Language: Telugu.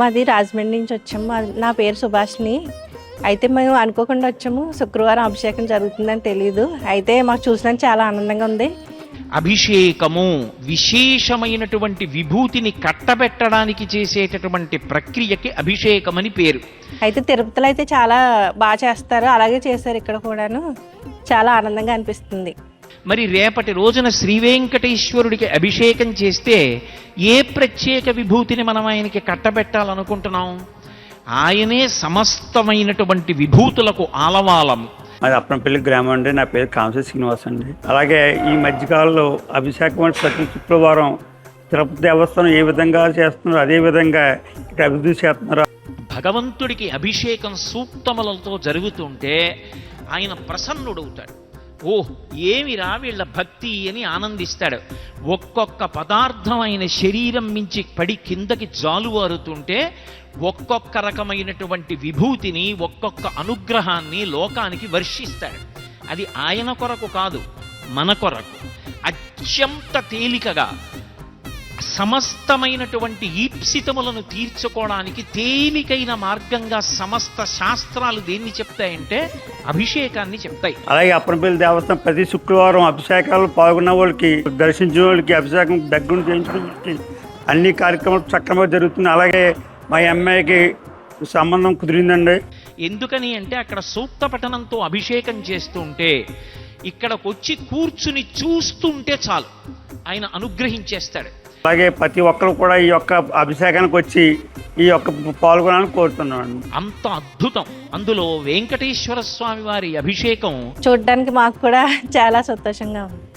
మాది రాజమండ్రి నుంచి వచ్చాము. మా- నా పేరు సుభాష్ని అయితే మేము అనుకోకుండా వచ్చాము. శుక్రవారం అభిషేకం జరుగుతుందని తెలియదు అయితే మాకు చూసినందుకు చాలా ఆనందంగా ఉంది. అభిషేకము విశేషమైనటువంటి విభూతిని కట్టబెట్టడానికి చేసేటటువంటి ప్రక్రియకి అభిషేకమని పేరు. అయితే తిరుపతిలో అయితే చాలా బాగా చేస్తారు. అలాగే చేశారు ఇక్కడ కూడాను. చాలా ఆనందంగా అనిపిస్తుంది. మరి రేపటి రోజున శ్రీ వెంకటేశ్వరుడికి అభిషేకం చేస్తే ఏ ప్రత్యేక విభూతిని మనం ఆయనకి కట్టబెట్టాలనుకుంటున్నాం? ఆయనే సమస్తమైనటువంటి విభూతులకు ఆలవాలము అది అప్పనపల్లి గ్రామం అండి నా పేరు కాంస శ్రీనివాస్ అండి. అలాగే ఈ మధ్యకాలంలో అభిషేకం ప్రతి శుక్రవారం తిరుపతి దేవస్థానం ఏ విధంగా చేస్తున్నారో అదే విధంగా ఇక్కడ అభివృద్ధి చేస్తున్నారు? భగవంతుడికి అభిషేకం సూక్తములతో జరుగుతుంటే ఆయన ప్రసన్నుడవుతాడు. ఓ ఏమిరా వీళ్ళ భక్తి అని ఆనందిస్తాడు. ఒక్కొక్క పదార్థం శరీరం మించి పడి కిందకి జాలువారుతుంటే ఒక్కొక్క రకమైనటువంటి విభూతిని ఒక్కొక్క అనుగ్రహాన్ని లోకానికి వర్షిస్తాడు. అది ఆయన కొరకు కాదు మన కొరకు. అత్యంత తేలికగా సమస్తమైనటువంటి ఈప్సితములను తీర్చుకోవడానికి తేలికైన మార్గంగా సమస్త శాస్త్రాలు దేన్ని చెప్తాయంటే అభిషేకాన్ని చెప్తాయి. అలాగే అప్పనపల్లి దేవస్థానం ప్రతి శుక్రవారం అభిషేకాలు పాల్గొన్న వాళ్ళకి దర్శించిన వాళ్ళకి అభిషేకం దగ్గర చేయించిన వాళ్ళకి అన్ని కార్యక్రమాలు సక్రమంగా జరుగుతుంది అలాగే మా అమ్మాయికి సంబంధం కుదిరిందండి. ఎందుకని అంటే అక్కడ సూక్త పఠనంతో అభిషేకం చేస్తుంటే ఇక్కడికి వచ్చి కూర్చుని చూస్తుంటే చాలు ఆయన అనుగ్రహించేస్తాడు. అలాగే ప్రతి ఒక్కరు కూడా ఈ యొక్క అభిషేకానికి వచ్చి ఈ యొక్క పాల్గొనాలని కోరుతున్నాను. అంత అద్భుతం. అందులో వెంకటేశ్వర స్వామి వారి అభిషేకం చూడడానికి మాకు కూడా చాలా సంతోషంగా ఉంది.